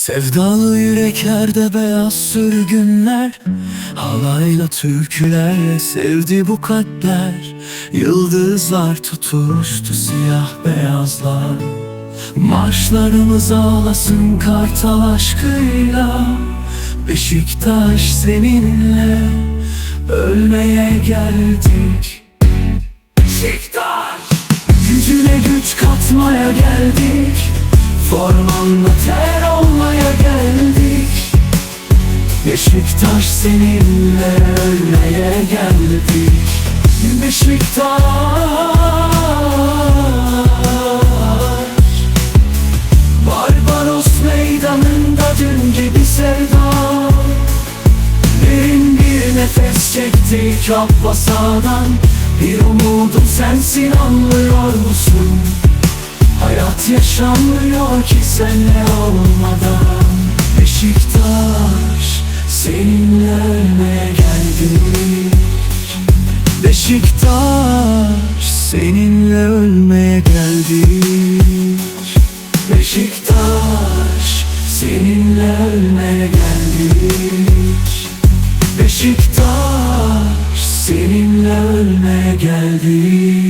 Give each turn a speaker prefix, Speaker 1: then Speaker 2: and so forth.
Speaker 1: Sevdalı yüreklerde beyaz sürgünler Halayla türkülerle sevdi bu kalpler. Yıldızlar tutuştu siyah beyazlar. Marşlarımız ağlasın kartal aşkıyla. Beşiktaş seninle ölmeye geldik. Beşiktaş Gücüne güç katmaya geldik. Formanla Beşiktaş seninle ölmeye geldik. Beşiktaş. Barbaros meydanında dün gibi sevda. Derin bir nefes çektik Abbasa'dan Bir umudum sensin anlıyor musun? Hayat yaşanmıyor ki senle olmadan Beşiktaş seninle ölmeye geldik. Beşiktaş seninle ölmeye geldik. Beşiktaş seninle ölmeye geldik